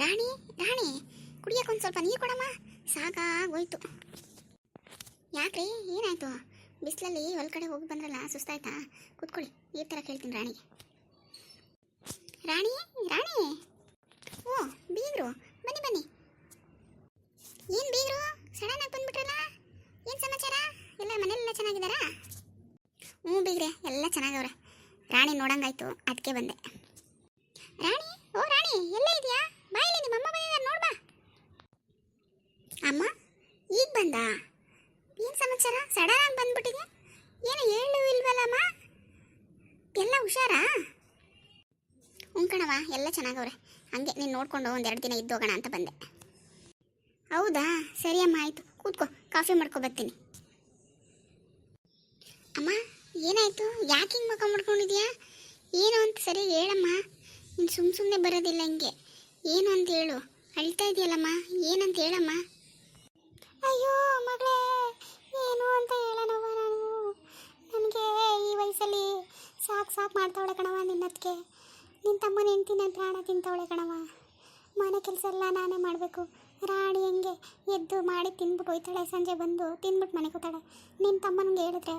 ರಾಣಿ ರಾಣಿ ಕುಡಿಯೋಕೆ ಒಂದು ಸ್ವಲ್ಪ ನೀರು ಕೊಡಮ್ಮ. ಸಾಕಾಗೋಯ್ತು. ಯಾಕ್ರಿ? ಏನಾಯ್ತು? ಬಿಸಿಲಲ್ಲಿ ಹೊಲ್ಕಡೆ ಹೋಗಿ ಬಂದ್ರಲ್ಲ, ಸುಸ್ತಾಯ್ತಾ? ಕುತ್ಕೊಳ್ಳಿ ಈ ಥರ ಕೇಳ್ತೀನಿ ರಾಣಿಗೆ ರಾಣಿ ರಾಣಿ! ಓ, ಬೀಗ್ರು, ಬನ್ನಿ ಬನ್ನಿ. ಏನು ಬೀಗ್ರು? ಸಡನ್ನಾಗಿ ಬಂದ್ಬಿಟ್ರಲ್ಲ? ಏನು ಸಮಾಚಾರ? ಎಲ್ಲ ಮನೆಯಲ್ಲೆಲ್ಲ ಚೆನ್ನಾಗಿದ್ದಾರಾ? ಹ್ಞೂ ಬೀಗ್ರೆ, ಎಲ್ಲ ಚೆನ್ನಾಗವ್ರೆ. ರಾಣಿ ನೋಡಂಗಾಯ್ತು ಅದಕ್ಕೆ ಬಂದೆ. ರಾಣಿ, ಓ ರಾಣಿ, ಎಲ್ಲ ಇದೆಯಾ? ಬಾಯಲ್ಲಿ ನಿಮ್ಮ ಅಮ್ಮ ಬಂದಿದ್ದಾರೆ ನೋಡ್ಬಾ ಅಮ್ಮ, ಈಗ ಬಂದ? ಏನು ಸಮಾಚಾರ? ಸಡನ್ ಆಗಿ ಬಂದ್ಬಿಟ್ಟಿದೆ? ಏನು ಹೇಳು ಇಲ್ವಲ್ಲಮ್ಮ? ಎಲ್ಲ ಹುಷಾರಾ? ಹ್ಞೂ ಎಲ್ಲ ಚೆನ್ನಾಗವ್ರೆ. ಹಂಗೆ ನೀನು ನೋಡ್ಕೊಂಡು ಒಂದೆರಡು ದಿನ ಇದ್ದೋಗೋಣ ಅಂತ ಬಂದೆ. ಹೌದಾ? ಸರಿ ಅಮ್ಮ, ಆಯಿತು. ಕೂತ್ಕೋ, ಕಾಫಿ ಮಾಡ್ಕೊ ಬರ್ತೀನಿ. ಅಮ್ಮ, ಏನಾಯಿತು? ಯಾಕೆ ಹಿಂಗೆ ಮುಖ ಮಾಡ್ಕೊಂಡಿದ್ಯಾ? ಏನು ಅಂತ ಸರಿ ಹೇಳಮ್ಮ. ನೀನು ಸುಮ್ಮ ಸುಮ್ಮನೆ ಬರೋದಿಲ್ಲ ಹಿಂಗೆ. ಏನು ಅಂತ ಹೇಳು. ಅಳ್ತಾ ಇದೆಯಲ್ಲಮ್ಮ? ಏನಂತ ಹೇಳಮ್ಮ? ಅಯ್ಯೋ ಮಗಳೇ, ಏನು ಅಂತ ಹೇಳೋಣವ ನಾನು? ನನಗೆ ಈ ವಯಸ್ಸಲ್ಲಿ ಸಾಕು ಸಾಕು ಮಾಡ್ತಾವಳೆ ಕಣವ ನಿನ್ನದಕ್ಕೆ ನಿನ್ನ ತಮ್ಮನ ಹೆಂಡ್ತಿ ನನ್ನ ಪ್ರಾಣ ತಿಂತಾವಳೆ ಕಣವ ಮನೆ ಕೆಲಸ ಎಲ್ಲ ನಾನೇ ಮಾಡಬೇಕು. ರಾಣಿ ಹೆಂಗೆ ಎದ್ದು ಮಾಡಿ ತಿಂದ್ಬಿಟ್ಟು ಹೋಯ್ತಾಳೆ, ಸಂಜೆ ಬಂದು ತಿಂದ್ಬಿಟ್ಟು ಮನೆಗೆ ಹೋಗ್ತಾಳೆ. ನಿನ್ನ ತಮ್ಮನಿಗೆ ಹೇಳಿದ್ರೆ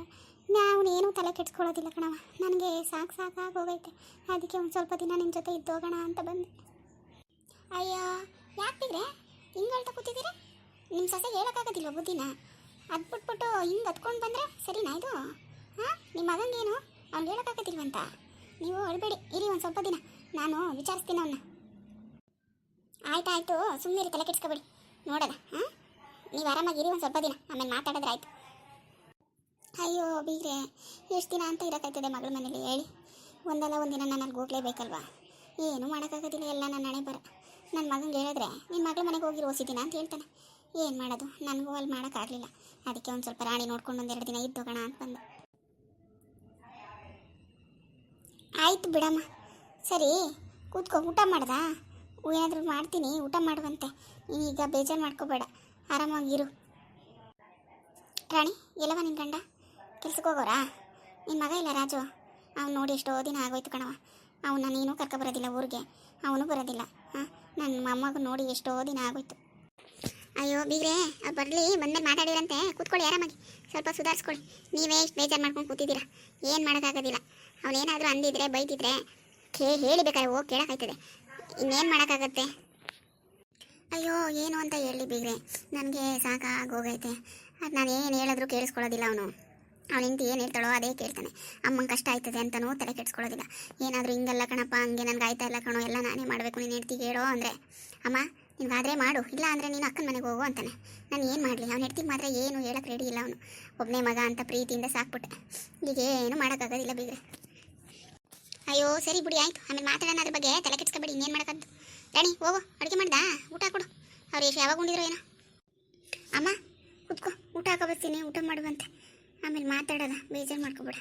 ನಾವು ಏನೂ ತಲೆ ಕೆಡ್ಸ್ಕೊಳ್ಳೋದಿಲ್ಲ ಕಣವ ನನಗೆ ಸಾಕು ಸಾಕಾಗಿ ಹೋಗೈತೆ. ಅದಕ್ಕೆ ಒಂದು ಸ್ವಲ್ಪ ದಿನ ನಿನ್ನ ಜೊತೆ ಇದ್ದೋಗೋಣ ಅಂತ ಬಂದೆ. ನಿಮ್ಮ ಸೊಸೆ ಹೇಳೋಕ್ಕಾಗೋದಿಲ್ಲ ಬುದ್ಧಿನ? ಅದು ಬಿಟ್ಬಿಟ್ಟು ಹಿಂಗೆ ಹತ್ಕೊಂಡು ಬಂದರೆ ಸರಿನಾ ಇದು? ಹಾಂ? ನಿಮ್ಮ ಮಗಂಗೇನು ಅವ್ನು ಹೇಳೋಕ್ಕಾಗೋದಿಲ್ವಂತ ನೀವು ಅಳ್ಬೇಡಿ ಇರಿ ಒಂದು ಸ್ವಲ್ಪ ದಿನ. ನಾನು ವಿಚಾರಿಸ್ತೀನಿ ಅವನ್ನ ಆಯ್ತಾಯ್ತು. ಸುಮ್ಮನೆ ತಲೆ ಕೆಡ್ಸ್ಕೊಬೇಡಿ. ನೋಡೋಣ, ಹಾಂ? ನೀವು ಆರಾಮಾಗಿರಿ ಒಂದು ಸ್ವಲ್ಪ ದಿನ. ಆಮೇಲೆ ಮಾತಾಡಿದ್ರೆ ಆಯ್ತು. ಅಯ್ಯೋ, ಬೀಗ್ರೆ, ಎಷ್ಟು ದಿನ ಅಂತ ಇರೋಕ್ಕಾಯ್ತದೆ ಮಗಳ ಮನೇಲಿ? ಹೇಳಿ. ಒಂದಲ್ಲ ಒಂದಿನ ನಾನು ಅಲ್ಲಿ ಹೋಗ್ಲೇಬೇಕಲ್ವಾ ಏನು ಮಾಡೋಕ್ಕಾಗೋದಿಲ್ಲ. ಎಲ್ಲ ನನ್ನ ಹಣೆ ಬರ ನನ್ನ ಮಗಂಗೆ ಹೇಳಿದ್ರೆ ನಿನ್ನ ಮಗಳ ಮನೆಗೆ ಹೋಗಿ ಓಸಿದ್ದೀನ ಅಂತ ಹೇಳ್ತಾನೆ. ಏನು ಮಾಡೋದು? ನನಗೂ ಅಲ್ಲಿ ಮಾಡೋಕ್ಕಾಗಲಿಲ್ಲ ಅದಕ್ಕೆ ಒಂದು ಸ್ವಲ್ಪ ರಾಣಿ ನೋಡ್ಕೊಂಡು ಒಂದೆರಡು ದಿನ ಇದ್ದೋಗೋಣ ಅಂತ ಬಂದೆ. ಆಯಿತು ಬಿಡಮ್ಮ. ಸರಿ, ಕೂತ್ಕೋ, ಊಟ ಮಾಡ್ದಾ? ಏನಾದರೂ ಮಾಡ್ತೀನಿ, ಊಟ ಮಾಡುವಂತೆ. ಈಗ ಬೇಜಾರು ಮಾಡ್ಕೋಬೇಡ. ಆರಾಮಾಗಿರು ರಾಣಿ, ಎಲ್ಲವ ನಿನ್ನ ಗಂಡ? ಕೆಲ್ಸಕ್ಕೆ ಹೋಗೋರಾ? ನಿನ್ನ ಮಗ ಇಲ್ಲ ರಾಜು? ಅವ್ನು ನೋಡಿ ಎಷ್ಟೋ ದಿನ ಆಗೋಯ್ತು ಕಣವ ಅವನ್ನ ನೀನು ಕರ್ಕೊ ಬರೋದಿಲ್ಲ ಊರಿಗೆ. ಅವನು ಬರೋದಿಲ್ಲ. ಹಾಂ? ನನ್ನ ಮೊಮ್ಮಗ ನೋಡಿ ಎಷ್ಟೋ ದಿನ ಆಗೋಯ್ತು. ಅಯ್ಯೋ, ಬೀಗ್ರೆ ಅವ್ರು ಬರಲಿ, ಬಂದ್ಮೇಲೆ ಮಾತಾಡಿರಂತೆ. ಕೂತ್ಕೊಳ್ಳಿ ಆರಾಮಾಗಿ. ಸ್ವಲ್ಪ ಸುಧಾರಿಸ್ಕೊಳ್ಳಿ. ನೀವೇ ಇಷ್ಟು ಬೇಜಾರು ಮಾಡ್ಕೊಂಡು ಕೂತಿದ್ದೀರಾ? ಏನು ಮಾಡೋಕ್ಕಾಗೋದಿಲ್ಲ. ಅವನೇನಾದರೂ ಅಂದಿದ್ರೆ ಬೈತಿದ್ರೆ ಕೇ ಹೇಳಿಬೇಕಾದ್ರೆ ಹೋಗಿ ಕೇಳೋಕ್ಕಾಯ್ತದೆ. ಇನ್ನೇನು ಮಾಡೋಕ್ಕಾಗತ್ತೆ? ಅಯ್ಯೋ, ಏನು ಅಂತ ಹೇಳಿ ಬೀಗ್ರೆ. ನನಗೆ ಸಾಕಾಗೋಗೈತೆ ಅದು ನಾನು ಏನು ಹೇಳಿದ್ರು ಕೇಳಿಸ್ಕೊಳ್ಳೋದಿಲ್ಲ ಅವನು. ಅವನ ಏನು ಹೇಳ್ತಾಳೋ ಅದೇ ಕೇಳ್ತಾನೆ. ಅಮ್ಮಂಗೆ ಕಷ್ಟ ಆಯ್ತದೆ ಅಂತನೂ ತಲೆ ಕೆಡ್ಸ್ಕೊಳ್ಳೋದಿಲ್ಲ. ಏನಾದರೂ ಹಿಂಗಲ್ಲ ಕಣಪ್ಪ, ಹಂಗೆ ನನಗೆ ಆಯ್ತಾ ಇಲ್ಲ ಕಣೋ, ಎಲ್ಲ ನಾನೇ ಮಾಡಬೇಕು, ನೀನು ಹೆಂಡ್ತಿಗೆ ಹೇಳೋ ಅಂದರೆ. ಅಮ್ಮ, ನಿನ್ಗಾದ್ರೆ ಮಾಡು, ಇಲ್ಲ ಅಂದರೆ ನೀನು ಅಕ್ಕನ ಮನೆಗೆ ಹೋಗು ಅಂತಾನೆ. ನಾನು ಏನು ಮಾಡಲಿ, ಅವ್ನು ಹೆಡ್ತಿಗೆ ಮಾತ್ರ ಏನು ಹೇಳಕ್ಕೆ ರೆಡಿ ಇಲ್ಲ ಅವನು. ಒಬ್ಬನೇ ಮಗ ಅಂತ ಪ್ರೀತಿಯಿಂದ ಸಾಕ್ಬಿಟ್ಟೆ. ಈಗ ಏನು ಮಾಡೋಕ್ಕಾಗೋದಿಲ್ಲ ಬೀಗ್ರೆ ಅಯ್ಯೋ, ಸರಿ ಬಿಡಿ, ಆಯ್ತು. ಆಮೇಲೆ ಮಾತಾಡೋಣ ಅದ್ರ ಬಗ್ಗೆ. ತಲೆ ಕೆಡ್ಸ್ಕೊಬೇಡಿ, ಇನ್ನೇನು ಮಾಡೋಕ್ಕಂತ ರಾಣಿ, ಹೋಗು, ಅಡುಗೆ ಮಾಡ್ದಾ? ಊಟ ಕೊಡು. ಅವ್ರು ಎಷ್ಟು ಯಾವಾಗ ಉಂಡಿದ್ರು ಏನೋ. ಅಮ್ಮ, ಕುತ್ಕೋ, ಊಟ ಹಾಕೋ, ಬರ್ತೀನಿ, ಊಟ ಮಾಡುವಂತೆ ಆಮೇಲೆ ಮಾತಾಡೋದ ಬೇಜಾರು ಮಾಡ್ಕೊಬೇಡ.